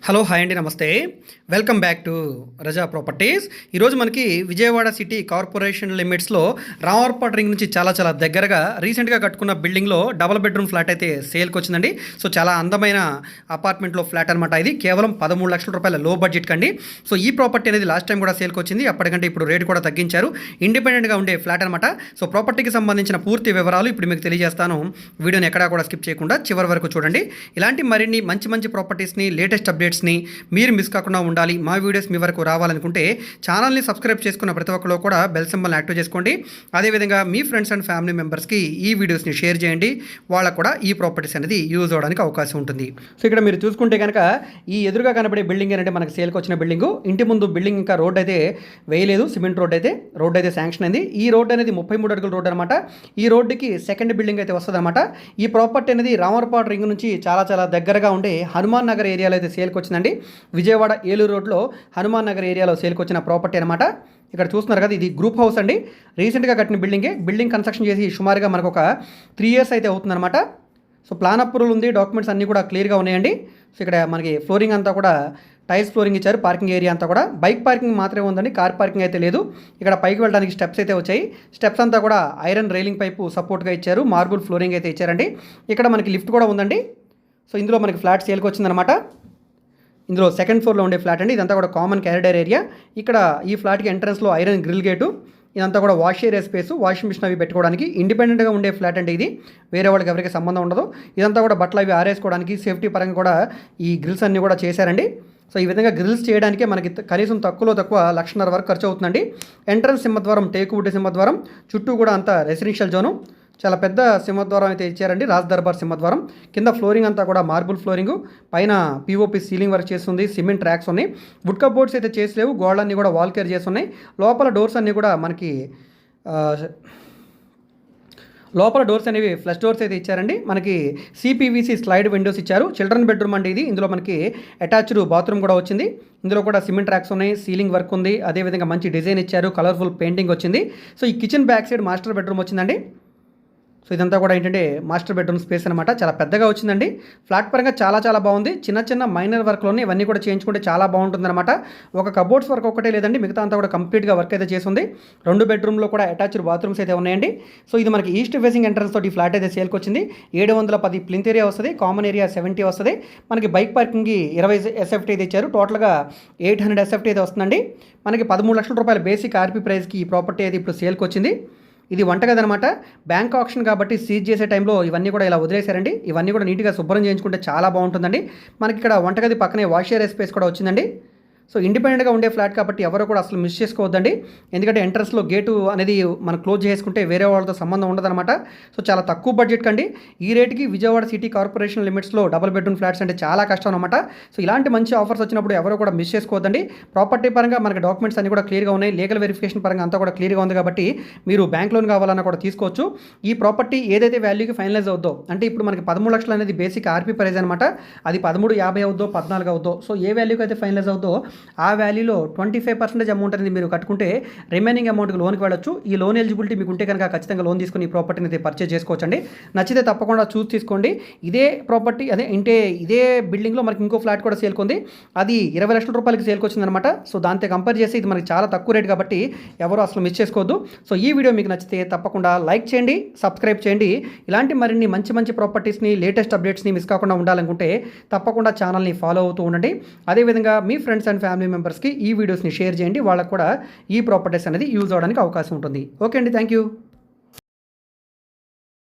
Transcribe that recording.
Hello hi అండి నమస్తే. Welcome back to Raza properties ఈరోజు మనకి విజయవాడ సిటీ కార్పొరేషన్ లిమిట్స్లో రామర్పాట్ రింగ్ నుంచి చాలా చాలా దగ్గరగా రీసెంట్గా కట్టుకున్న బిల్డింగ్లో డబుల్ బెడ్రూమ్ ఫ్లాట్ అయితే సేల్కి వచ్చిందండి. సో చాలా అందమైన అపార్ట్మెంట్లో ఫ్లాట్ అనమాట ఇది. కేవలం పదమూడు లక్షల రూపాయల లో బడ్జెట్ కండి. సో ఈ ప్రాపర్టీ అనేది లాస్ట్ టైం కూడా సేల్కి వచ్చింది. అప్పటికంటే ఇప్పుడు రేటు కూడా తగ్గించారు. ఇండిపెండెంట్గా ఉండే ఫ్లాట్ అనమాట సో ప్రాపర్టీకి సంబంధించిన పూర్తి వివరాలు ఇప్పుడు మీకు తెలియజేస్తాను. వీడియోని ఎక్కడా కూడా స్కిప్ చేయకుండా చివరి వరకు చూడండి. ఇలాంటి మరిన్ని మంచి మంచి ప్రాపర్టీస్ని లేటెస్ట్ అప్డేట్స్ని మీరు మిస్ కాకుండా ఉండాలి. మా వీడియోస్ మీ వరకు రావాలనుకుంటే ఛానల్ని సబ్స్క్రైబ్ చేసుకున్న ప్రతి ఒక్కరు కూడా బెల్ సింబల్ని యాక్టివ్ చేసుకోండి. అదేవిధంగా మీ ఫ్రెండ్స్ అండ్ ఫ్యామిలీ మెంబర్స్కి ఈ వీడియోస్ని షేర్ చేయండి. వాళ్ళకు కూడా ఈ ప్రాపర్టీస్ అనేది యూజ్ అవడానికి అవకాశం ఉంటుంది. సో ఇక్కడ మీరు చూసుకుంటే కనుక ఈ ఎదురుగా కనబడే బిల్డింగ్ ఏంటంటే మనకి సేల్కి వచ్చిన బిల్డింగ్. ఇంటి ముందు బిల్డింగ్ ఇంకా రోడ్ అయితే వేయలేదు. సిమెంట్ రోడ్ అయితే రోడ్ అయితే శాంక్షన్ అయింది. ఈ రోడ్ అనేది ముప్పై మూడు అడుగుల రోడ్ అనమాట ఈ రోడ్డుకి సెకండ్ బిల్డింగ్ అయితే వస్తుంది అనమాట ఈ ప్రాపర్టీ అనేది రామర్పాడు రింగ్ నుంచి చాలా చాలా దగ్గరగా ఉండే హనుమాన్ నగర్ ఏరియాలో అయితే సేల్ సేల్కి వచ్చిందండి విజయవాడ ఏలూరు రోడ్లో హనుమాన్ నగర్ ఏరియాలో సేల్కి వచ్చిన ప్రాపర్టీ అనమాట ఇక్కడ చూస్తున్నారు కదా ఇది గ్రూప్ హౌస్ అండి. రీసెంట్గా కట్టిన బిల్డింగే. బిల్డింగ్ కన్స్ట్రక్షన్ చేసి సుమారుగా మనకు ఒక త్రీ ఇయర్స్ అయితే అవుతుందన్నమాట. సో ప్లాన్ అప్రూవల్ ఉంది. డాక్యుమెంట్స్ అన్నీ కూడా క్లియర్గా ఉన్నాయండి. సో ఇక్కడ మనకి ఫ్లోరింగ్ అంతా కూడా టైల్స్ ఫ్లోరింగ్ ఇచ్చారు. పార్కింగ్ ఏరియా అంతా కూడా. బైక్ పార్కింగ్ మాత్రమే ఉందండి. కార్ పార్కింగ్ అయితే లేదు. ఇక్కడ పైకి వెళ్ళడానికి స్టెప్స్ అయితే వచ్చాయి. స్టెప్స్ అంతా కూడా ఐరన్ రైలింగ్ పైపు సపోర్ట్గా ఇచ్చారు. మార్బుల్ ఫ్లోరింగ్ అయితే ఇచ్చారండి. ఇక్కడ మనకి లిఫ్ట్ కూడా ఉందండి. సో ఇందులో మనకి ఫ్లాట్ సేల్కి వచ్చిందనమాట ఇందులో సెకండ్ ఫ్లోర్లో ఉండే ఫ్లాట్ అండి. ఇదంతా కూడా కామన్ క్యారిడర్ ఏరియా ఇక్కడ ఈ ఫ్లాట్కి ఎంట్రన్స్లో ఐరన్ గ్రిల్ గేటు ఇదంతా కూడా wash area space washing machine అవి పెట్టుకోవడానికి ఇండిపెండెంట్గా ఉండే ఫ్లాట్ అంటే ఇది. వేరే వాళ్ళకి ఎవరికి సంబంధం ఉండదు. ఇదంతా కూడా బట్టలు అవి ఆరేసుకోవడానికి సేఫ్టీ పరంగా కూడా ఈ గ్రిల్స్ అన్నీ కూడా చేశారండి. సో ఈ విధంగా గ్రిల్స్ చేయడానికే మనకి కనీసం తక్కువలో తక్కువ లక్షన్నర వరకు ఖర్చు అవుతుందండి ఎంట్రన్స్ సింహద్వారం టేకువుడ్ సింహద్వారం చుట్టూ కూడా అంతా రెసిడెన్షియల్ జోను చాలా పెద్ద సింహద్వారం అయితే ఇచ్చారండి. రాజ్ దర్బార్ సింహద్వారం. కింద ఫ్లోరింగ్ అంతా కూడా మార్బుల్ ఫ్లోరింగ్. పైన పిఓపి సీలింగ్ వర్క్ చేస్తుంది. సిమెంట్ ట్రాక్స్ ఉన్నాయి. వుడ్ బోర్డ్స్ అయితే చేసలేవు. గోడలన్నీ కూడా వాల్ కేర్ చేస్తున్నాయి. లోపల డోర్స్ అన్నీ కూడా మనకి లోపల డోర్స్ అనేవి ఫ్లష్ డోర్స్ అయితే ఇచ్చారండి. మనకి సిపివిసి స్లైడ్ విండోస్ ఇచ్చారు. చిల్డ్రన్ బెడ్రూమ్ అండి ఇది. ఇందులో మనకి అటాచ్డ్ బాత్రూమ్ కూడా వచ్చింది. ఇందులో కూడా సిమెంట్ ట్రాక్స్ ఉన్నాయి. సీలింగ్ వర్క్ ఉంది. అదేవిధంగా మంచి డిజైన్ ఇచ్చారు. కలర్ఫుల్ పెయింటింగ్ వచ్చింది. సో ఈ kitchen back side master bedroom వచ్చిందండి. సో ఇదంతా కూడా ఏంటంటే మాస్టర్ బెడ్రూమ్ స్పేస్ అనమాట చాలా పెద్దగా వచ్చిందండి. ఫ్లాట్ పరంగా చాలా చాలా బాగుంది. చిన్న చిన్న మైనర్ వర్క్లోనే ఇవన్నీ కూడా చేయించుకుంటే చాలా బాగుంటుందన్నమాట. ఒక కబోర్డ్స్ వర్క్ ఒకటే లేదండి. మిగతా అంతా కూడా కంప్లీట్గా వర్క్ అయితే చేసింది రెండు బెడ్రూమ్లో కూడా అటాచ్డ్ బాత్రూమ్స్ అయితే ఉన్నాయండి. సో ఇది మనకి ఈస్ట్ ఫేసింగ్ ఎంట్రన్స్ తోటి ఫ్లాట్ అయితే సేల్కి వచ్చింది. ఏడు వందల పది ప్లింత్ ఏరియా వస్తుంది. కామన్ ఏరియా సెవెంటీ వస్తుంది. మనకి బైక్ పార్కింగ్కి ఇరవై ఎస్ఎఫ్టీ అయితే ఇచ్చారు. టోటల్గా ఎయిట్ హండ్రెడ్ ఎస్ఎఫ్టీ అయితే వస్తుందండి. మనకి పదమూడు లక్షల రూపాయల బేసిక్ ఆర్పీ ప్రైస్కి ఈ ప్రాపర్టీ అయితే ఇప్పుడు సేల్కి వచ్చింది. ఇది వంటగది అనమాట బ్యాంక్ ఆప్షన్ కాబట్టి సీజ్ చేసే టైంలో ఇవన్నీ కూడా ఇలా వదిలేశారండి. ఇవన్నీ కూడా నీట్గా శుభ్రం చేయించుకుంటే చాలా బాగుంటుందండి. మనకి ఇక్కడ వంటగది పక్కనే వాష్ ఏరియా స్పేస్ కూడా వచ్చిందండి. సో ఇండిపెండెంట్గా ఉండే ఫ్లాట్ కాబట్టి ఎవరు కూడా అసలు మిస్ చేసుకోవద్దండి. ఎందుకంటే ఎంట్రన్స్లో గేటు అనేది మనం క్లోజ్ చేసుకుంటే వేరే వాళ్ళతో సంబంధం ఉండదన్నమాట. సో చాలా తక్కువ బడ్జెట్ కండి ఈ రేటుకి విజయవాడ సిటీ కార్పొరేషన్ లిమిట్స్లో డబుల్ బెడ్రూమ్ ఫ్లాట్స్ అంటే చాలా కష్టం అనమాట సో ఇలాంటి మంచి ఆఫర్స్ వచ్చినప్పుడు ఎవరు కూడా మిస్ చేసుకోవద్దండి. ప్రాపర్టీ పరంగా మనకి డాక్యుమెంట్స్ అన్ని కూడా క్లియర్గా ఉన్నాయి. లీగల్ వెరిఫికేషన్ పరంగా అంతా కూడా క్లియర్గా ఉంది కాబట్టి మీరు బ్యాంక్ లోన్ కావాలన్నా కూడా తీసుకోవచ్చు. ఈ ప్రాపర్టీ ఏదైతే వాల్యూకి ఫైనలైజ్ అవుద్దో అంటే ఇప్పుడు మనకి పదమూడు లక్షలు అనేది బేసిక్ ఆర్పీ ప్రైజ్ అనమాట అది పదమూడు యాభై అవుద్దో పద్నాలుగు అవుద్దో సో ఏ వాల్యూకి అయితే ఫైనలైజ్ అవుద్దో ఆ వాల్యూలో ట్వంటీ ఫైవ్ పర్సెంటేజ్ అమౌంట్ అనేది మీరు కట్టుకుంటే రిమైనింగ్ అమౌంట్కి లోన్కి వెళ్ళొచ్చు. ఈ లోన్ ఎలిజిబిలిటీ మీకు ఉంటే కనుక ఖచ్చితంగా లోన్ తీసుకుని ఈ ప్రాపర్టీని అయితే పర్చేజ్ చేసుకోవచ్చండి. నచ్చితే తప్పకుండా చూసి తీసుకోండి. ఇదే ప్రాపర్టీ అదే అంటే ఇదే బిల్డింగ్లో మనకి ఇంకో ఫ్లాట్ కూడా సేల్కొంది అది ఇరవై లక్షల రూపాయలకి సేల్కి వచ్చిందనమాట. సో దాంతో కంపేర్ చేసి ఇది మనకి చాలా తక్కువ రేట్ కాబట్టి ఎవరు అసలు మిస్ చేసుకోవద్దు. సో ఈ వీడియో మీకు నచ్చితే తప్పకుండా లైక్ చేయండి సబ్స్క్రైబ్ చేయండి. ఇలాంటి మరిన్ని మంచి మంచి ప్రాపర్టీస్ని లేటెస్ట్ అప్డేట్స్ని మిస్ కాకుండా ఉండాలనుకుంటే తప్పకుండా ఛానల్ని ఫాలో అవుతూ ఉండండి. అదేవిధంగా మీ ఫ్రెండ్స్ అండ్ ఫ్యామిలీ మెంబర్స్కి ఈ వీడియోస్ని షేర్ చేయండి. వాళ్ళకు కూడా ఈ ప్రాపర్టీస్ అనేది యూజ్ అవడానికి అవకాశం ఉంటుంది. ఓకే అండి థ్యాంక్ యూ